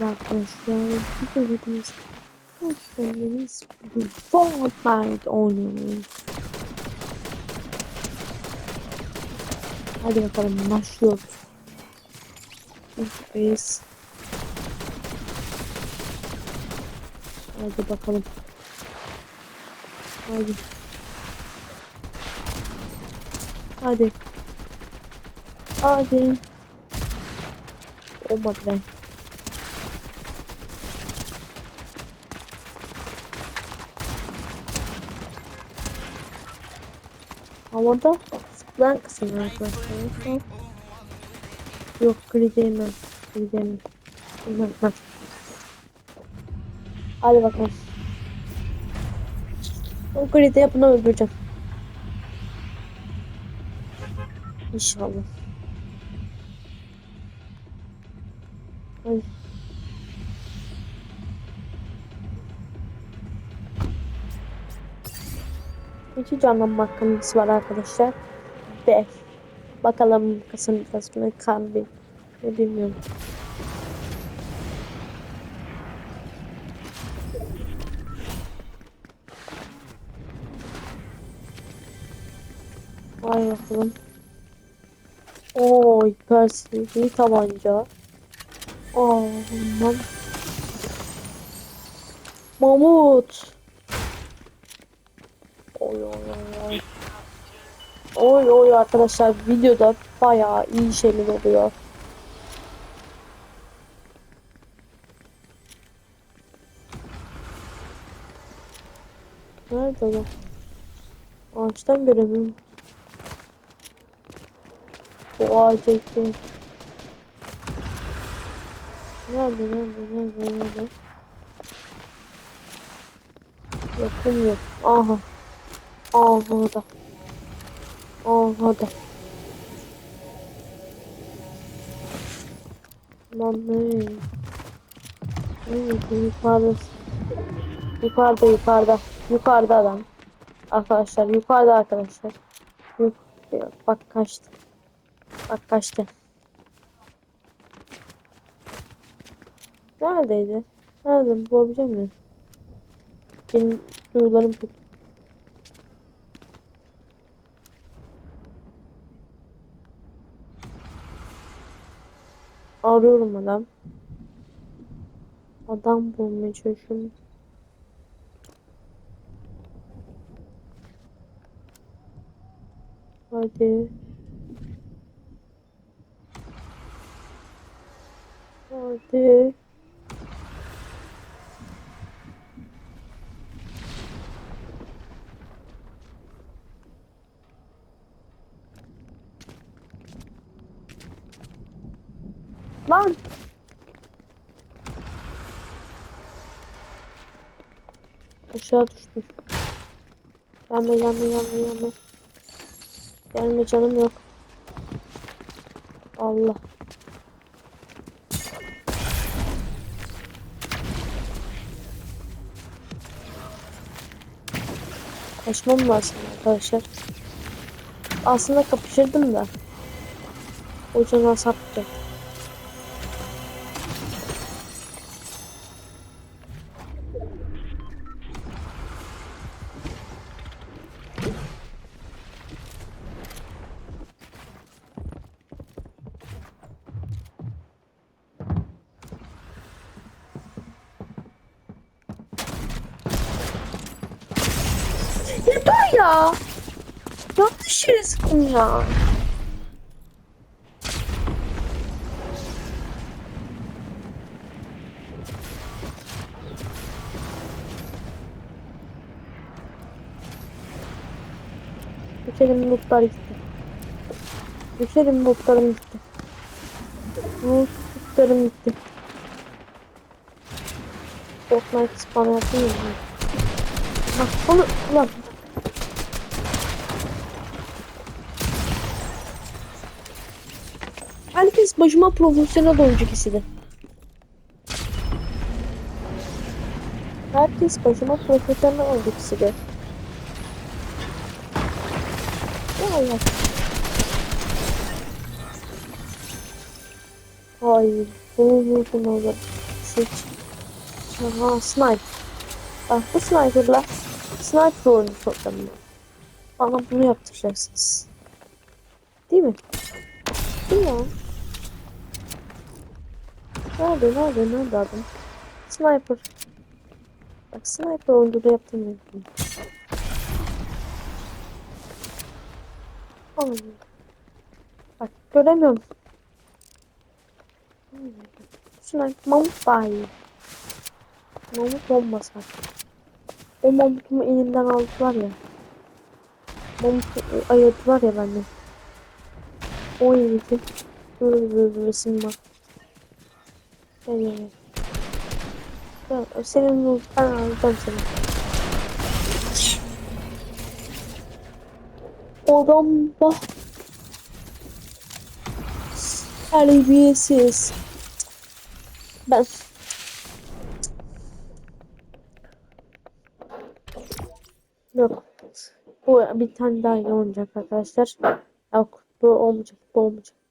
Merhaba arkadaşlar. Hepiniz hoş geldiniz. Bugün Fortnite oynuyoruz. Hadi bakalım başlıyoruz. Biz. Hadi bakalım. Hadi. Hadi. Hadi. Olmadı ben. Havada zıplayan kısım arkadaşlar. Yok gri değmem. Gri değmem. Hadi bakalım. O gri de yapını öldüreceğim. İnşallah. İki canlanma hakkımız var arkadaşlar. 5. Bakalım Kasım Kasım'ı kan bir. Ne bilmiyorum. Vay bakalım. Oo hiper silahlı tabanca. Aman. Mamut. Oy oy oy oy. Arkadaşlar videoda bayağı iyi şeyler oluyor. Nerede lan? Ağaçtan göremiyorum. Bu ağaç ekti. Nerede nerede nerede nerede? Yakın yok. Aha. Aha da. Aha da. Lan ne? Yukarıda. Yukarıda yukarıda. Yukarıda adam. Arkadaşlar yukarıda arkadaşlar. Yuk bak kaçtı. Bak kaçtı. Neredeydi? Nerede bulabilecek miyim? Benim duyularım çok Arıyorum adam. Adam bulmaya çalışıyorum. Hadi. Hadi. Lan. Aşağı düştüm. Gelme gelme gelme gelme. Gelme canım yok. Allah. Kaçmam lazım arkadaşlar. Aslında kapışırdım da. O cana saptı. Ya. Yanlış yere sıktım ya. Düşerim notlar gitti. Düşerim notlarım gitti. Notlarım gitti. Fortnite spam yapayım mı? Bak onu ulan. Herkes başıma profesyonel oyuncu kesildi. Herkes başıma profesyonel oyuncu kesildi. Allah. Hayır. Bunu vurdum olur. seç. Aha sniper. Bak bu sniperla sniper olacağım ben. Bana bunu yaptıracaksınız. Değil mi? Değil mi? Nerede nerede nerede adam? Sniper. Bak sniper oyunculuğu yaptım ben. Oğlum. Bak göremiyorum. Sniper mamut daha iyi. Mamut var. O mamutumu elinden aldılar ya. Mamutu ayırdılar ya benden. O yedi. Dur dur resim bak. Gel gel. Gel, Senin bu ben alacağım seni. Adam bak. Terbiyesiz. Ben Yok. Bu bir tane daha olacak arkadaşlar. Yok. Bu olmayacak. Bu olmayacak.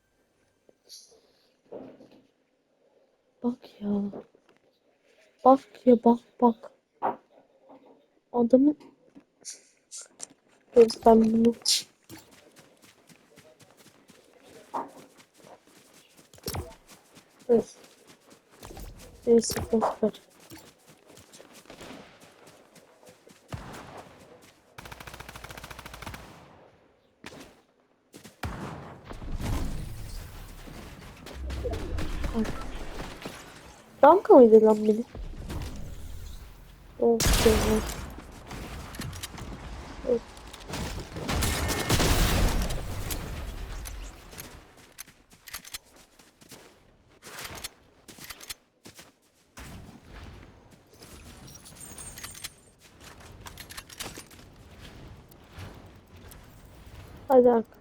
Bak ya. Bak ya bak bak. Adamın Dur ben bunu Dur. Neyse boş. Banka mıydı lan beni? Of. Of. Hadi arka.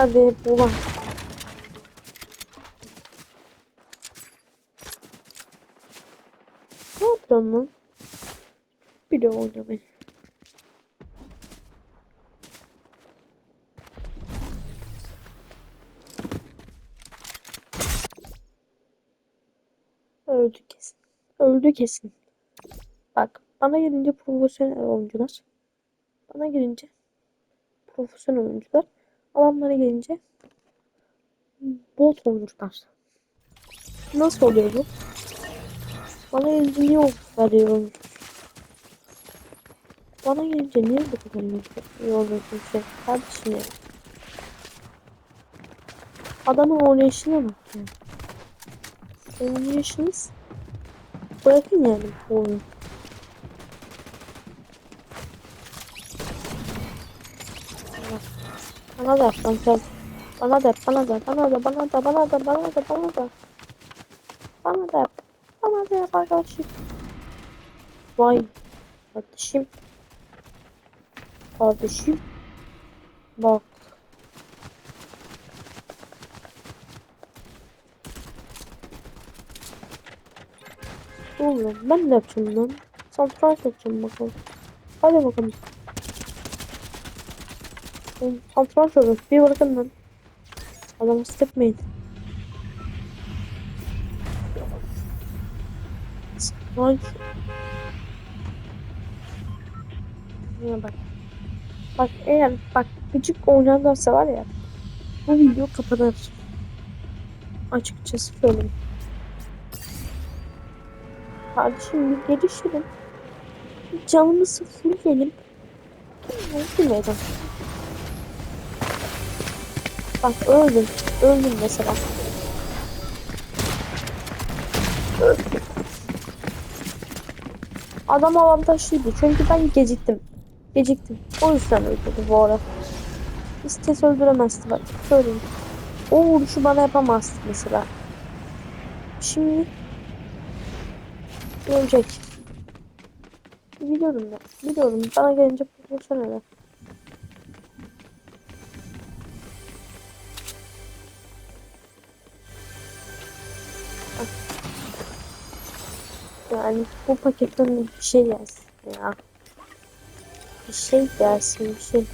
Hadi bu var. Ne yapıyorsun lan? Bir de oynamayın. Öldü kesin. Öldü kesin. Bak bana gelince profesyonel oyuncular. Bana gelince profesyonel oyuncular. Adamlara gelince bot oyuncular. Nasıl oluyor bu? Bana gelince niye o kadar iyi? Bana gelince niye bu kadar iyi sen? Kardeşim ya. Adamın oynayışına bak ya. Oynayışınız bırakın yani bu oyunu. Bana da yap lan sen. Bana da yap, bana da, bana da, bana da, bana da, bana da, bana da. Bana da yap. Bana da yap arkadaşım. Vay. Kardeşim. Kardeşim. Bak. Oğlum ben de yapacağım lan. Santral yapacağım bakalım. Hadi bakalım. Santral yapıyoruz. Bir bırakın lan. Adamı sıkmayın. Vay. Ya bak. Bak eğer bak küçük oynarlarsa var ya bu video kapanır. Açıkçası söyleyeyim. Kardeşim bir gelişelim. Bir Canımızı fullleyelim. Bak öldüm. Öldüm mesela. Adam avantajlıydı çünkü ben geciktim. Geciktim. O yüzden öldürdü bu arada. İstese öldüremezdi bak. Söyleyeyim. O vuruşu bana yapamazdı mesela. Şimdi görecek. Biliyorum ben. Biliyorum. Bana gelince profesyonel. hani bu paketten bir şey gelsin ya. Bir şey gelsin bir şey.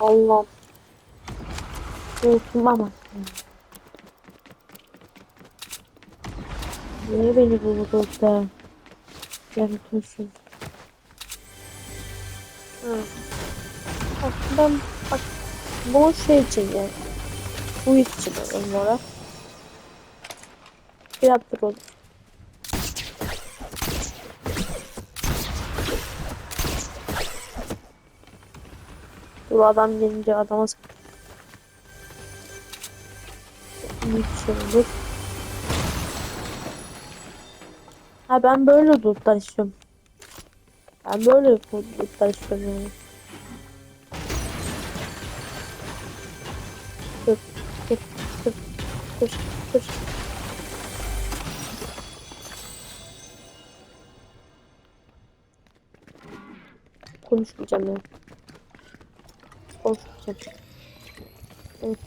Allah. Unutmam Niye beni buldun be? Yaratıyorsun. Bak ben bak bu şey için yani. Bu için onlara. Bir yaptır onu. Dur adam gelince adama sık. İyi bir şey olur. Ha ben böyle lootlar istiyorum. Ben böyle istiyorum yani. Dur, dur, dur, dur, dur. Konuşmayacağım ya. Konuşmayacağım.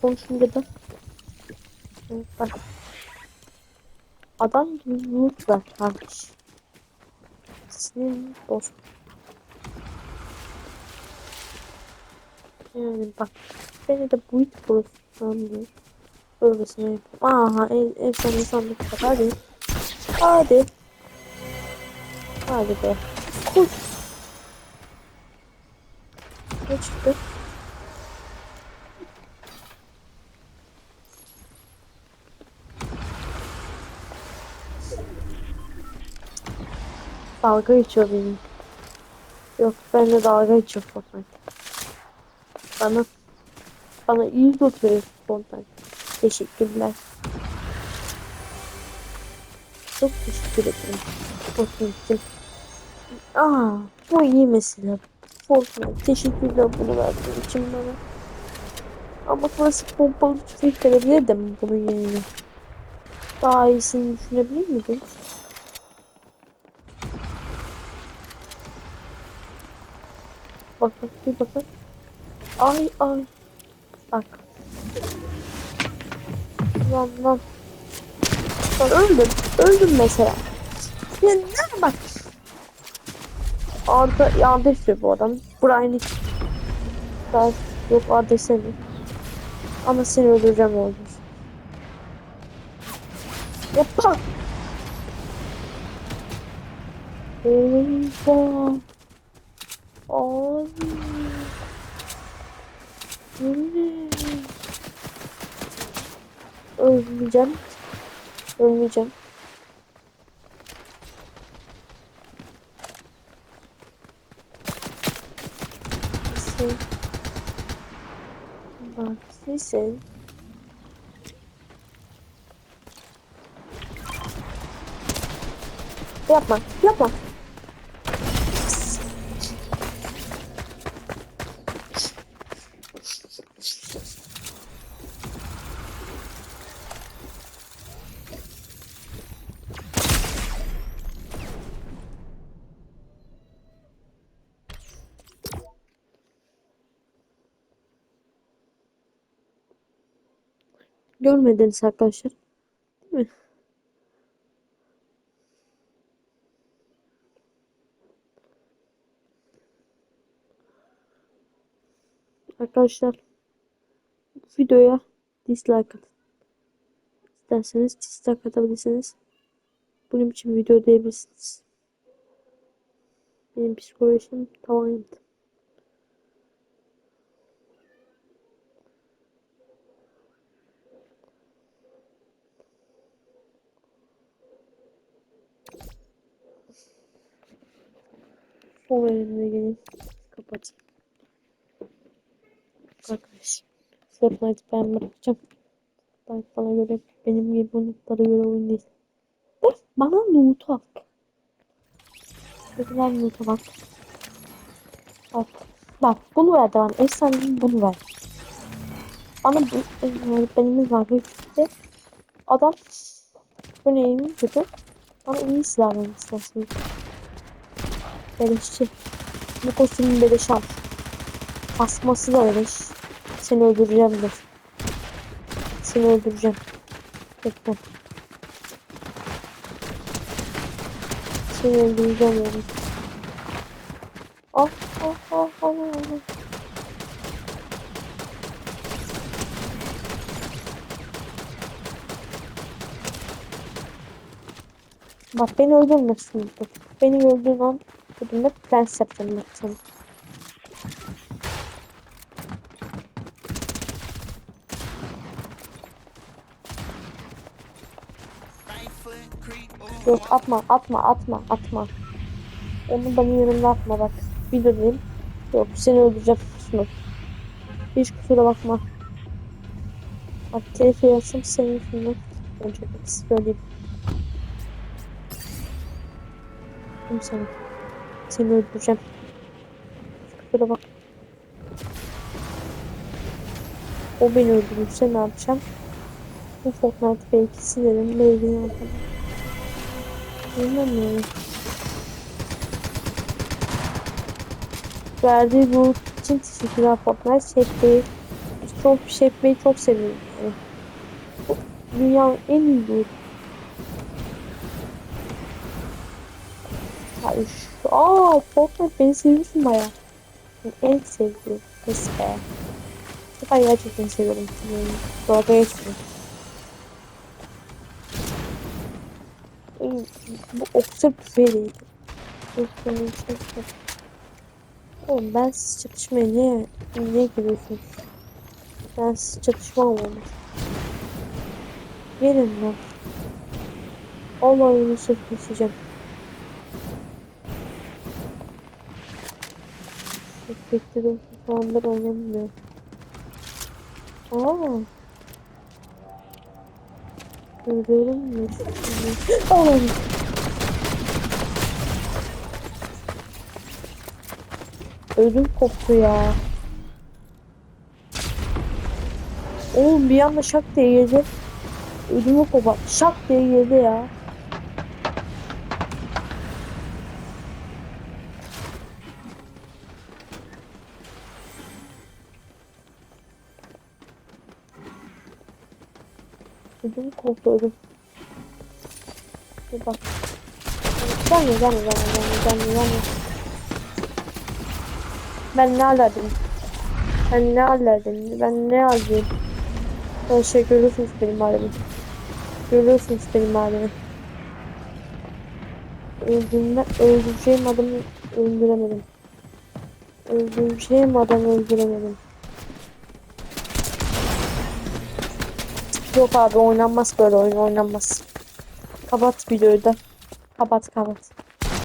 Konuşunca da Evet, bak. Adam gibi loot var kardeş. Senin boz. Yani bak. Beni de bu it pozisyonu diyor. Öylesine yapayım. Aha en, en son sandık var. Hadi. Hadi. Hadi be. Koş. Ne çıktı? Dalga geçiyor benim. Yok ben de dalga geçiyor Fortnite. Bana bana iyi not veriyor Fortnite. Teşekkürler. Çok teşekkür ederim. Fortnite için. Aa, bu iyi mesela. Fortnite teşekkürler bunu verdiğin için bana. Ama klasik pompalı tüfek verebilirdim bunun yerine. Daha iyisini düşünebilir miydin? Bakın bir bakın. Ay ay. Bak. Lan lan. Lan öldüm. Öldüm mesela. Ya ne bak. Arda yanlış bu adam. Brian hiç. Daha yok Arda seni. Ama seni öldüreceğim oldu. Yapma. Eyvah. Abi. Ne? Ölmeyeceğim. Ölmeyeceğim. Sen. Bak sen. Yapma, yapma. Görmediniz arkadaşlar. Değil mi? Arkadaşlar videoya dislike atın. İsterseniz dislike atabilirsiniz. Bunun için video diyebilirsiniz. Benim psikolojim tamam. Sol elimle gelin. Kapat. Arkadaş. Fortnite ben bırakacağım. Fortnite bana göre benim gibi unutlara göre oyun değil. Of, bana loot at. Güzel loot'a bak. Bak. Bak bunu ver bana. Efsane bunu ver. Bana bu öğretmenimiz var. Ve adam bu kötü. Bana iyi silah istersin. Beleşçi. Bu kostümü beleş al. Asması da beleş. Seni öldüreceğim de. Seni öldüreceğim. Bekle. Seni öldüreceğim yani. Al al al al al. Bak beni öldürmesin. Beni öldüğün an ödümde prens yapacağım bak sana. Yok atma atma atma atma. Onu benim yanımda atma bak. Videodayım. Yok seni öldüreceğim kusma. Hiç kusura bakma. Bak telefon yazsam senin yüzünden olacak. Söyleyeyim. Kim sana? Seni öldüreceğim. Kusura bak. O beni öldürürse ne yapacağım? Bu Fortnite belki silerim. Belki ne yapalım. Bilmiyorum. Verdiği bu için teşekkürler Fortnite. Şefbeyi çok Şefbeyi çok seviyorum. Dünyanın en iyi bu. Hayır. Aa Fortnite beni seviyorsun baya. En sevdiğim. Neyse be. Ben gerçekten seviyorum. Dalga geçmiyorum. Bu oksür tüfeği değil. Oksürün içine Oğlum ben siz çatışmaya niye, niye giriyorsunuz? Ben siz çatışma olmamış. Gelin lan. Allah oyunu sırtlaşacağım. Bekle de anda oynamıyor. Aa. Görüyorum mu? Allah'ım. Ödüm koptu ya. Oğlum bir anda şak diye geldi. Ödümü kopa. Şak diye geldi ya. Ödüm. Bir bak. Gelme gelme gelme gelme gelme gelme. Ben ne alerdim? Ben ne alerdim? Ben ne aldım? Her şey görüyorsunuz benim halimi. Görüyorsunuz benim halimi. Öldüğümde öldüreceğim adamı öldüremedim. Öldüreceğim adamı öldüremedim. Yok abi oynanmaz böyle oyun oynanmaz. Kapat videoyu da. Kapat kapat.